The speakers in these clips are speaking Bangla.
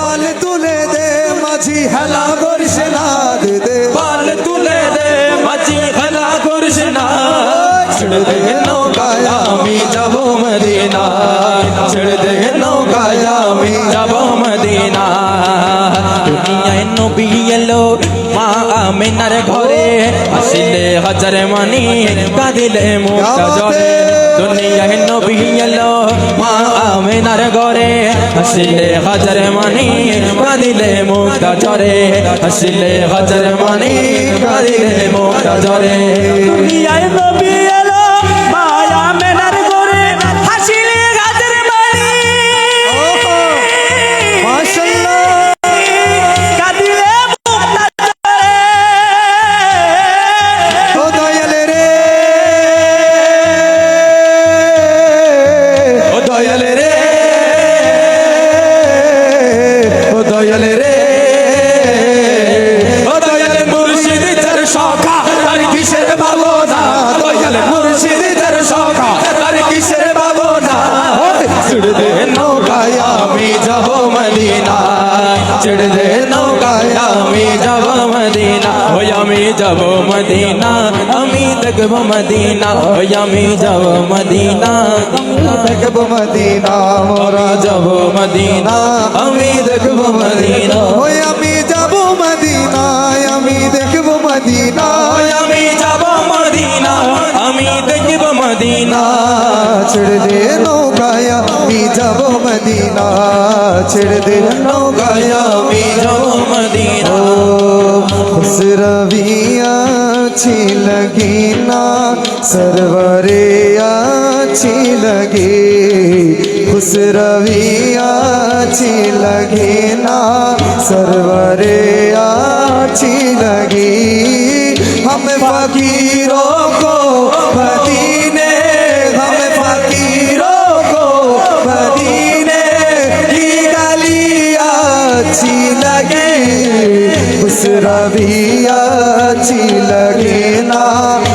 পাল তুলে দে মাঝি হেলা করিস না দে পাল তুলে দে মাঝি খেলা করিস না। ছেড়ে দে নৌকায় আমি যাব মদিনা ছেড়ে দে নৌকায় আমি যাব মদিনা দুনিয়ায় নবী এলো মা আমিনার ঘরে। আসিলে হাজার মানি কাঁদিলে মুখটা জলে দুনিয়ায় নবী এলো মা আমিনার ঘরে হাসিলে হাজার মানি, কাঁদিলে মুক্তা জরে হাসিলে হাজার মানি, কাঁদিলে মুক্তা জরে দুনিয়ায় নবী নৌকায় আমি যাব মদিনা ওই আমি যাব মদিনা আমি দেখব মদিনা ওই আমি যাব মদিনা। দেখব মদিনা মোরা যাব মদিনা আমি দেখব মদিনা। ওই আমি যাব মদিনায় আমি দেখব মদিনা। আমি যাব মদিনা আমি দেখব মদিনা। छिड़ दे, नो गाया, मी जाओ मदीना। छिड़ दे, नो गाया, मी जाओ मदीना। खुश रविया छी लगी ना, सरवरे अच्छी लगे। खुश रविया अच्छी लगे ना, सरवरे अच्छी लगे। हम फकीरों लगी ना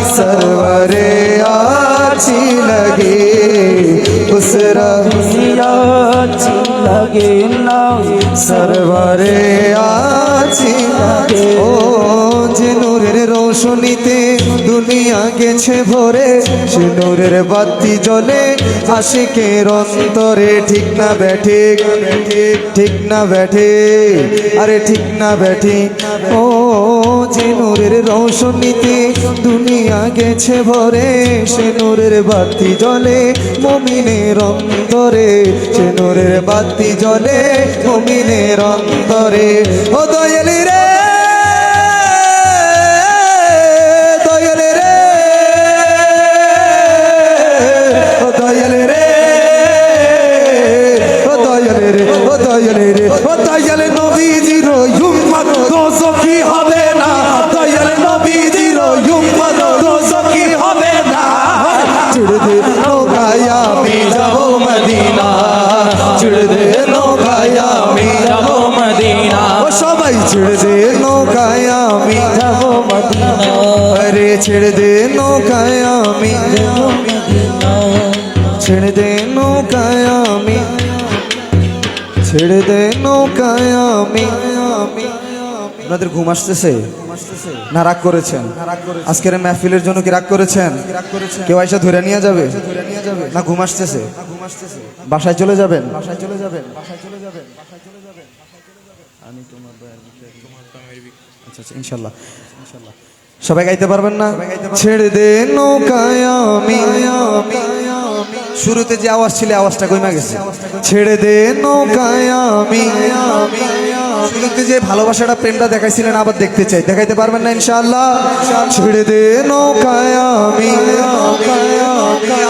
सरवरे अच्छी लगी उस रविया अच्छी लगी ना सरवरे अच्छी लगे ও যে নূরের রোশনীতে দুনিয়া গেছে ভরে, সে নূরের বাতি জ্বলে আশিকের অন্তরে। ঠিক না ব্যাঠে ঠিক না ব্যাঠে আরে ঠিক না ব্যাঠে ও, যে নূরের রোশনীতে দুনিয়া গেছে ভরে, সে নূরের বাতি জ্বলে মমিনের অন্তরে। সে নূরের বাতি জ্বলে মমিনের অন্তরে। ও দয়াল রে দয়াল ও দয়াল নবীজির উম্মত, দোজখী হবে না। দয়াল নবীজির উম্মত, দোজখী হবে না। দে আমি যাব মদিনা। দে আমি যাব মদিনা। ও সবাই ছেড়ে দে আমি যাব মদিনা। আরে ছেড়ে দে আমি যাব মদিনা। ছেড়ে দে ছেড়ে দে নৌকায় আমি। আপনাদের ঘুম আসতেছে? না রাগ করেছেন? আজকের মাহফিলের জন্য কি রাগ করেছেন? কেউ আইসা ধরে নিয়ে যাবে? না ঘুম আসতেছে? বাসায় চলে যাবেন? বাসায় চলে যাবেন বাসায় চলে যাবেন বাসায় চলে আচ্ছা আচ্ছা ইনশাল্লাহ। ইনশাল্লাহ সবাই গাইতে পারবেন না? ছেড়ে দে নৌকায় আমি। শুরুতে যে আওয়াজ ছিল আওয়াজটা কইমা গেছে। ছেড়ে দে নৌকায় আমি শুরুতে যে ভালোবাসাটা, প্রেমটা দেখাইছিলেন, আবার দেখতে চাই। দেখাইতে পারবেন না, ইনশাআল্লাহ? ছেড়ে দে নৌকায় আমি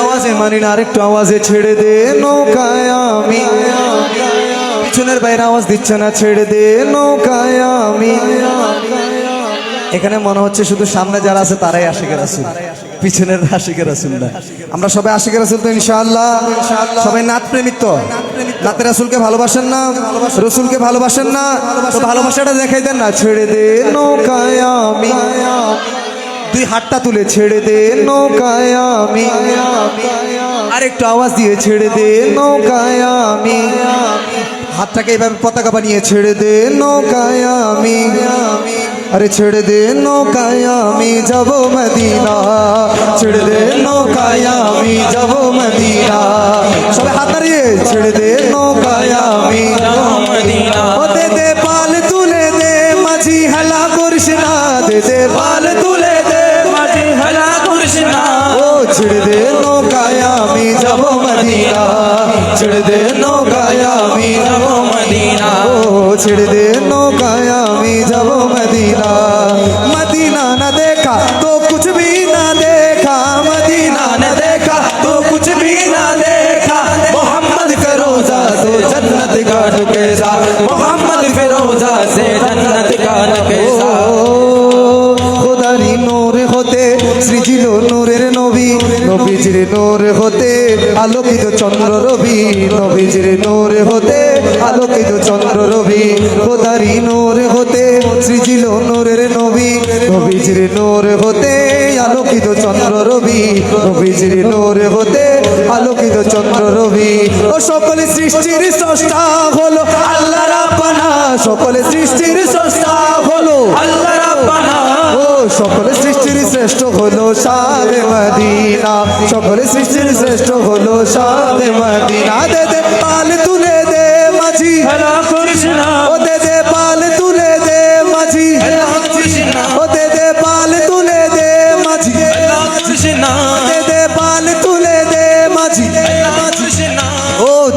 আওয়াজে মানি না, আরেকটু আওয়াজে। ছেড়ে দে নৌকায় আমি পিছনের বাইরে আওয়াজ দিচ্ছে না, ছেড়ে দে নৌকায় আমি। এখানে মনে হচ্ছে শুধু সামনে যারা আছে, তারাই আশিকের রাসুল পিছনের আশিকের রাসুল না। আমরা সবাই আশিকের রাসুল তো ইনশাআল্লাহ। সবাই নাত প্রেমিত নাতে রাসুলকে ভালোবাসেন না রসুলকে ভালোবাসেন না। তো ভালোবাসাটা দেখাই দেন না ছেড়ে দে নৌকায় আমি। দুই হাতটা তুলে ছেড়ে দে নৌকায় আমি। আর একটু আওয়াজ দিয়ে ছেড়ে দে নৌকায় আমি। হাতটাকে এইভাবে পতাকা বানিয়ে ছেড়ে দে নৌকায় আমি। আরে ছেড়ে দে নৌকায় আমি যাব মদিনা হাত দাঁড়িয়ে ছেড়ে দে নৌকায় আমি যাব মদিনা। ও দে দে পাল তুলে দে মাঝি হেলা করিস না দে দে পাল তুলে দে মাঝি হেলা করিস না ও ছেড়ে দে নৌকায় আমি যাব মদিনা ছেড়ে দে নৌকায় मोहम्मद फिरोजा से जन्नत का ठुकेसा খোদারি নূর হতে সৃজিল নূরের নবী নবীজির নূর হতে আলোকিত চন্দ্র রবি নবীজির নূর হতে আলোকিত চন্দ্র রবি খোদারি নূর হতে সৃজিল নূরের নবী নবীজির নূর হতে আলোকিত চন্দ্র রবি নবীজির নূর হতে আলোকিত চন্দ্র রবি ও সকল সৃষ্টির স্রষ্টা হলো আল্লাহ রাব্বানা সকলে সৃষ্টির স্রষ্টা হলো। ও সকলে সৃষ্টির শ্রেষ্ঠ হলো সারে মদিনা। সকলে সৃষ্টির শ্রেষ্ঠ হলো সারে মদিনা। দে দে পাল তুলে দে মাঝি। হ্যালো ও দে দে পাল তুলে দে মাঝি। হ্যালো ও দে দে পাল তুলে দে মাঝি।